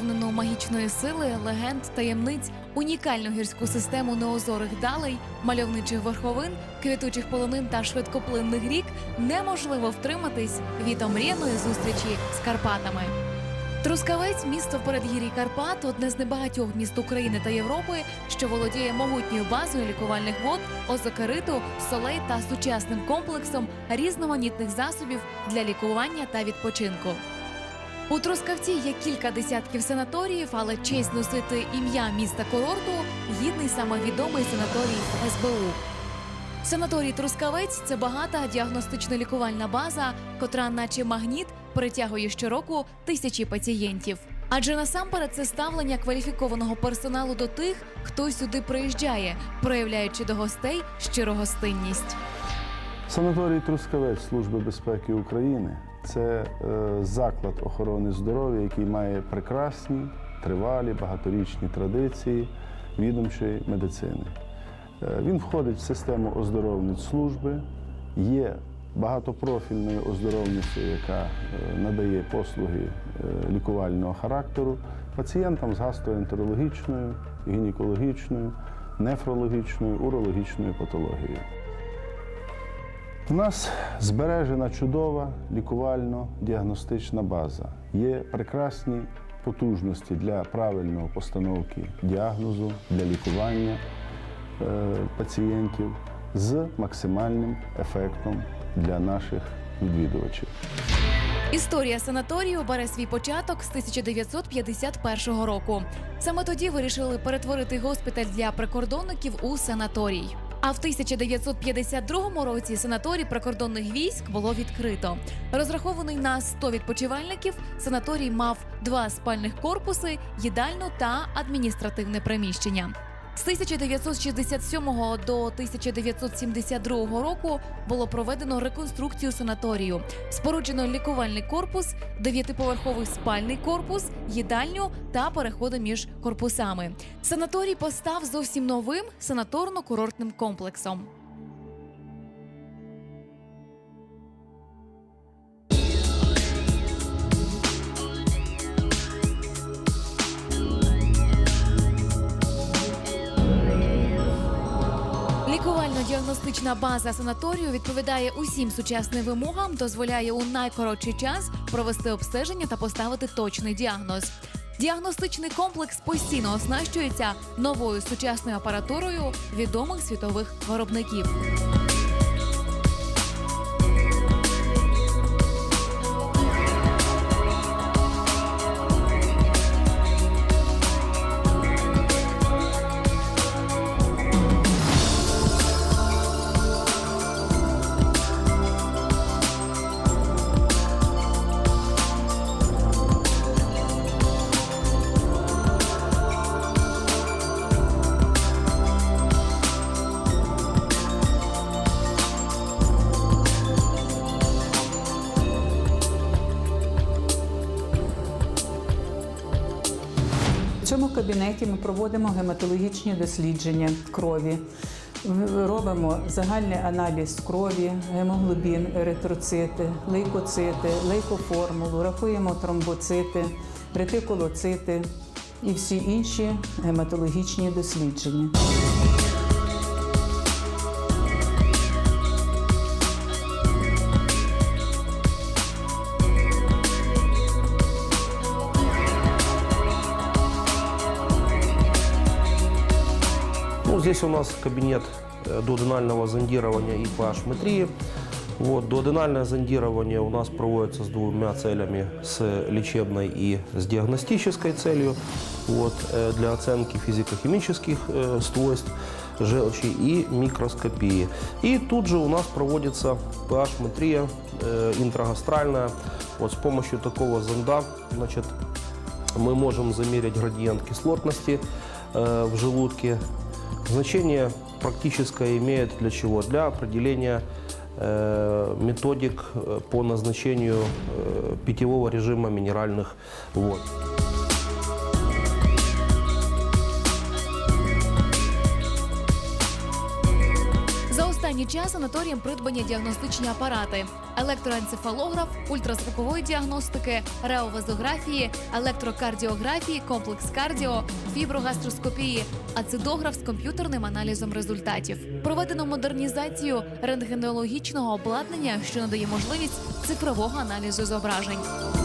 сповнену магічної сили, легенд, таємниць, унікальну гірську систему неозорих далей, мальовничих верховин, квітучих полонин та швидкоплинних рік неможливо втриматись від омріяної зустрічі з Карпатами. Трускавець, місто в передгір'ї Карпат, одне з небагатьох міст України та Європи, що володіє могутньою базою лікувальних вод, озокериту, солей та сучасним комплексом різноманітних засобів для лікування та відпочинку. У Трускавці є кілька десятків санаторіїв, але честь носити ім'я міста курорту гідний саме відомий санаторій СБУ. Санаторій Трускавець це багата діагностично-лікувальна база, котра, наче магніт, притягує щороку тисячі пацієнтів. Адже насамперед це ставлення кваліфікованого персоналу до тих, хто сюди приїжджає, проявляючи до гостей щиру гостинність. Санаторій Трускавець Служби безпеки України це е, заклад охорони здоров'я, який має прекрасні, тривалі, багаторічні традиції відомчої медицини. Е, він входить в систему оздоровниць служби, є багатопрофільною оздоровницею, яка е, надає послуги лікувального характеру пацієнтам з гастроентерологічною, гінекологічною, нефрологічною, урологічною патологією. У нас збережена чудова лікувально-діагностична база. Є прекрасні потужності для правильної постановки діагнозу, для лікування е, пацієнтів з максимальним ефектом для наших відвідувачів. Історія санаторію бере свій початок з 1951 року. Саме тоді вирішили перетворити госпіталь для прикордонників у санаторій. А в 1952 році санаторій прикордонних військ було відкрито. Розрахований на 100 відпочивальників, санаторій мав два спальних корпуси, їдальну та адміністративне приміщення. З 1967 до 1972 року було проведено реконструкцію санаторію. Споруджено лікувальний корпус, дев'ятиповерховий спальний корпус, їдальню та переходи між корпусами. Санаторій постав зовсім новим санаторно-курортним комплексом. Лікувально-діагностична база санаторію відповідає усім сучасним вимогам, дозволяє у найкоротший час провести обстеження та поставити точний діагноз. Діагностичний комплекс постійно оснащується новою сучасною апаратурою відомих світових виробників. Кабінеті ми проводимо гематологічні дослідження крові. Робимо загальний аналіз крові, гемоглобін, еритроцити, лейкоцити, лейкоформулу, рахуємо тромбоцити, ретикулоцити і всі інші гематологічні дослідження. Ну, здесь у нас кабинет э, дуоденального зондирования и pH-метрии. Вот, дуоденальное зондирование у нас проводится с двумя целями, с лечебной и с диагностической целью, вот, э, для оценки физико-химических э, свойств желчи и микроскопии. И тут же у нас проводится pH-метрия э, интрагастральная. Вот с помощью такого зонда значит, мы можем замерить градиент кислотности э, в желудке. Значение практическое имеет для чего? Для определения э, методик э, по назначению э, питьевого режима минеральных вод. Останній час санаторієм придбані діагностичні апарати: електроенцефалограф, ультразвукової діагностики, реовазографії, електрокардіографії, комплекс кардіо, фіброгастроскопії, ацидограф з комп'ютерним аналізом результатів. Проведено модернізацію рентгенологічного обладнання, що надає можливість цифрового аналізу зображень.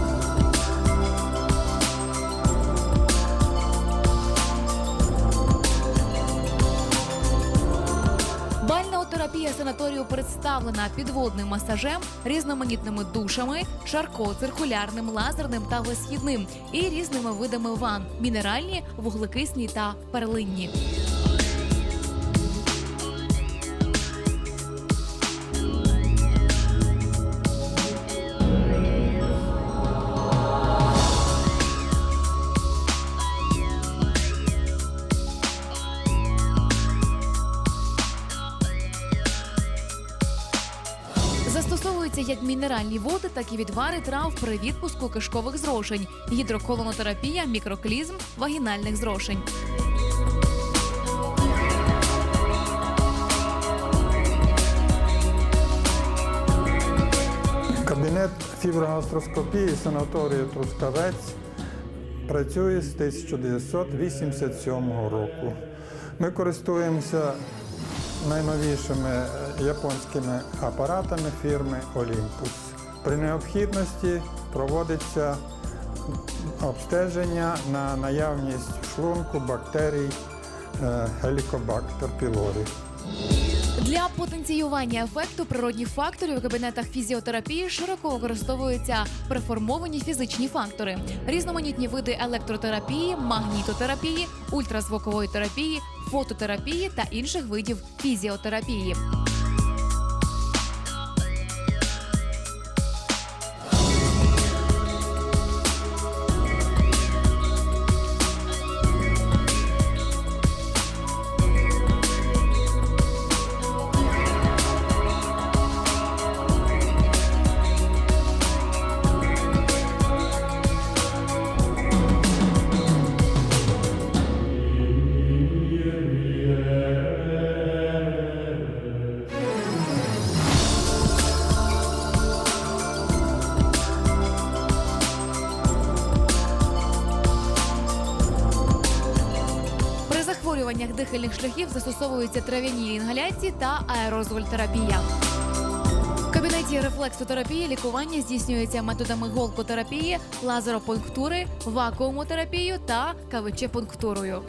Бальнеотерапія санаторію представлена підводним масажем, різноманітними душами, шарко, циркулярним, лазерним та висхідним і різними видами ван мінеральні, вуглекисні та перлинні. Мінеральні води, так і відвари трав при відпуску кишкових зрошень, гідроколонотерапія, мікроклізм, вагінальних зрошень. Кабінет фіброгастроскопії санаторію Трускавець працює з 1987 року. Ми користуємося найновішими японськими апаратами фірми Olympus. При необхідності проводиться обстеження на наявність шлунку бактерій Helicobacter pylori. Для потенціювання ефекту природних факторів у кабінетах фізіотерапії широко використовуються преформовані фізичні фактори, різноманітні види електротерапії, магнітотерапії, ультразвукової терапії, фототерапії та інших видів фізіотерапії. Дихальних шляхів застосовуються трав'яні інгаляції та аерозольтерапія. В кабінеті рефлексотерапії лікування здійснюється методами голкотерапії, лазеропунктури, вакуумотерапією та КВЧ-пунктурою.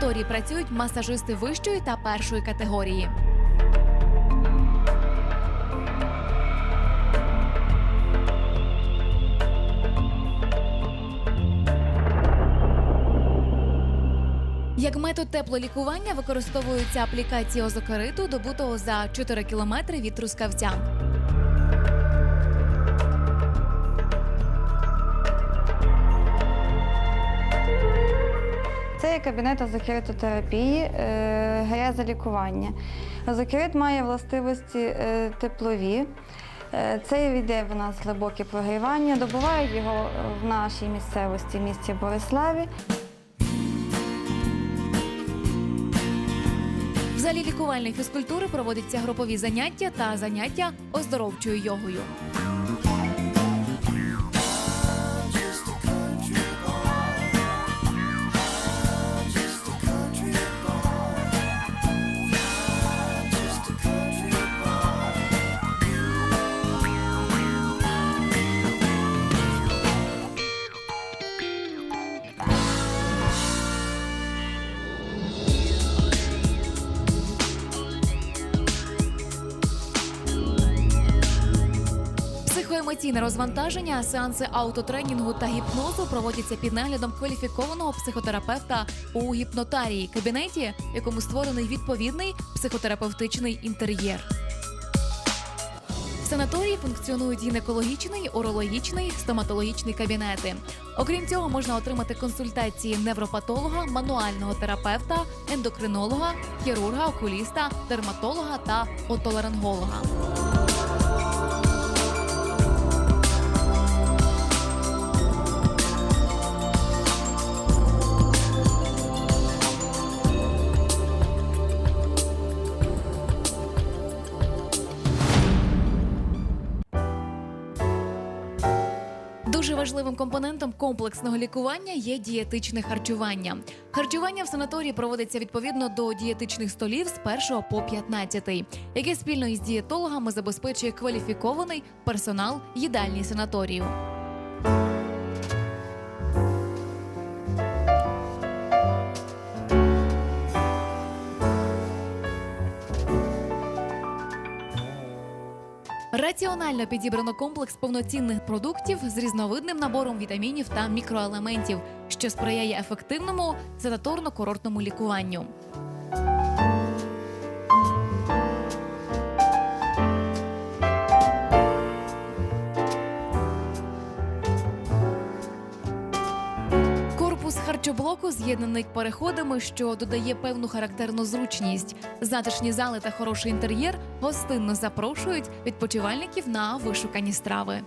Санаторії працюють масажисти вищої та першої категорії. Як метод теплолікування використовуються аплікації озокериту, добутого за 4 кілометри від трускавця. Це є кабінет азокеритотерапії, е, грязолікування. Азокерит має властивості е, теплові. Е, Це йде в нас глибоке прогрівання. Добувають його в нашій місцевості, місті Бориславі. В залі лікувальної фізкультури проводяться групові заняття та заняття оздоровчою йогою. Психоемоційне розвантаження, сеанси аутотренінгу та гіпнозу проводяться під наглядом кваліфікованого психотерапевта у гіпнотарії кабінеті, якому створений відповідний психотерапевтичний інтер'єр. В санаторії функціонують гінекологічний, урологічний, стоматологічний кабінети. Окрім цього, можна отримати консультації невропатолога, мануального терапевта, ендокринолога, хірурга, окуліста, дерматолога та отоларинголога. Дуже важливим компонентом комплексного лікування є дієтичне харчування. Харчування в санаторії проводиться відповідно до дієтичних столів з 1 по 15, яке спільно із дієтологами забезпечує кваліфікований персонал їдальні санаторію. Раціонально підібрано комплекс повноцінних продуктів з різновидним набором вітамінів та мікроелементів, що сприяє ефективному санаторно-курортному лікуванню. Харчоблоку з'єднаний переходами, що додає певну характерну зручність. Затишні зали та хороший інтер'єр гостинно запрошують відпочивальників на вишукані страви.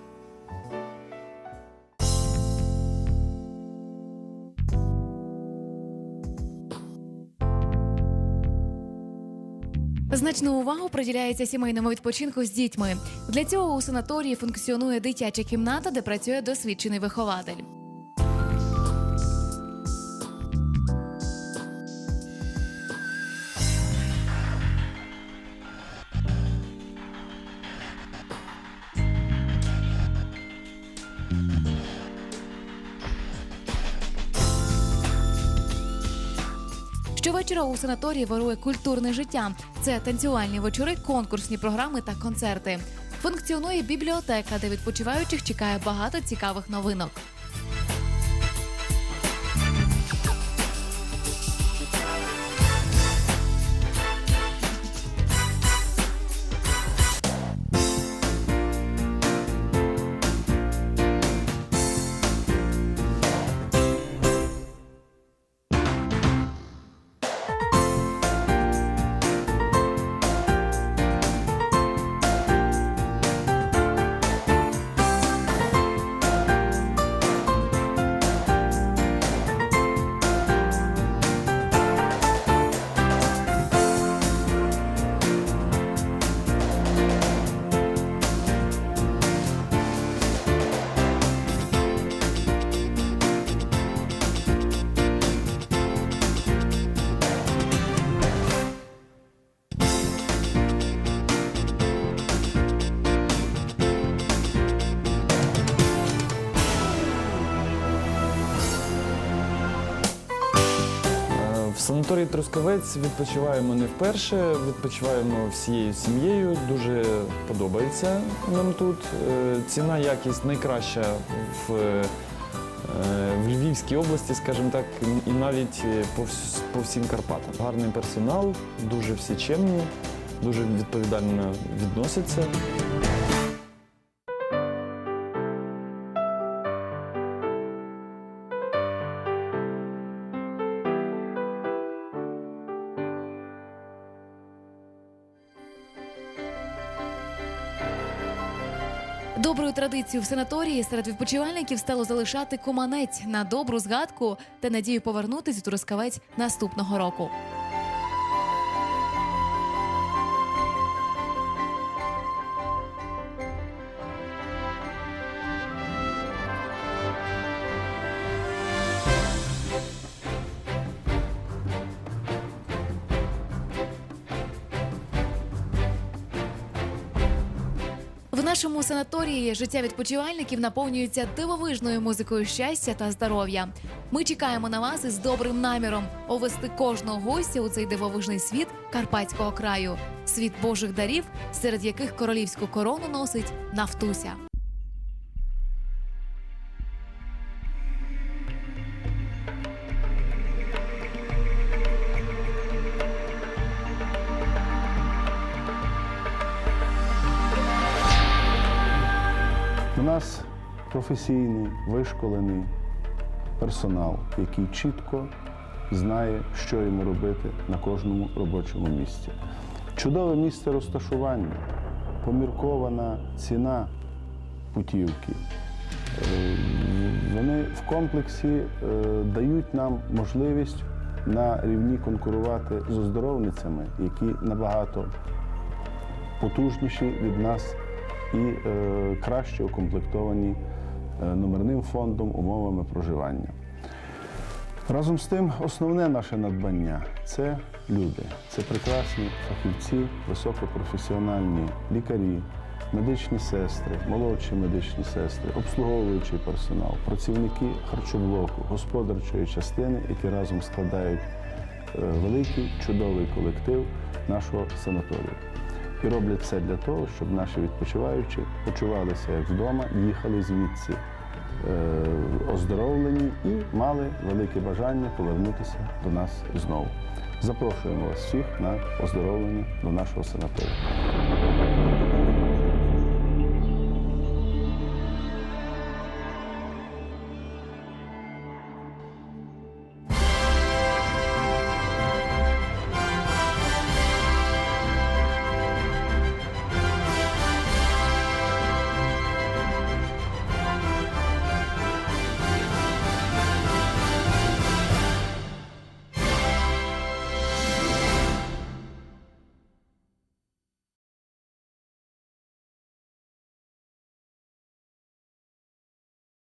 Значну увагу приділяється сімейному відпочинку з дітьми. Для цього у санаторії функціонує дитяча кімната, де працює досвідчений вихователь. Щовечора у санаторії вирує культурне життя. Це танцювальні вечори, конкурсні програми та концерти. Функціонує бібліотека, де відпочиваючих чекає багато цікавих новинок. В Трускавець відпочиваємо не вперше, відпочиваємо всією сім'єю. Дуже подобається нам тут. Е, Ціна, якість найкраща в, е, в Львівській області, скажімо так, і навіть е, по, по всім Карпатам. Гарний персонал, дуже всі чемні, дуже відповідально відносяться. Доброю традицією в санаторії серед відпочивальників стало залишати куманець на добру згадку та надію повернутись у Трускавець наступного року. В нашому санаторії життя відпочивальників наповнюється дивовижною музикою щастя та здоров'я. Ми чекаємо на вас із добрим наміром овести кожного гостя у цей дивовижний світ карпатського краю, світ Божих дарів, серед яких королівську корону носить Нафтуся. Професійний, вишколений персонал, який чітко знає, що йому робити на кожному робочому місці. Чудове місце розташування, поміркована ціна путівки. Е, Вони в комплексі е, дають нам можливість на рівні конкурувати з оздоровницями, які набагато потужніші від нас і е, краще укомплектовані номерним фондом, умовами проживання. Разом з тим, основне наше надбання це люди, це прекрасні фахівці, високопрофесіональні лікарі, медичні сестри, молодші медичні сестри, обслуговуючий персонал, працівники харчоблоку, господарчої частини, які разом складають е, великий чудовий колектив нашого санаторію. І роблять все для того, щоб наші відпочиваючі почувалися як вдома, їхали звідси е, оздоровлені і мали велике бажання повернутися до нас знову. Запрошуємо вас всіх на оздоровлення до нашого санаторію.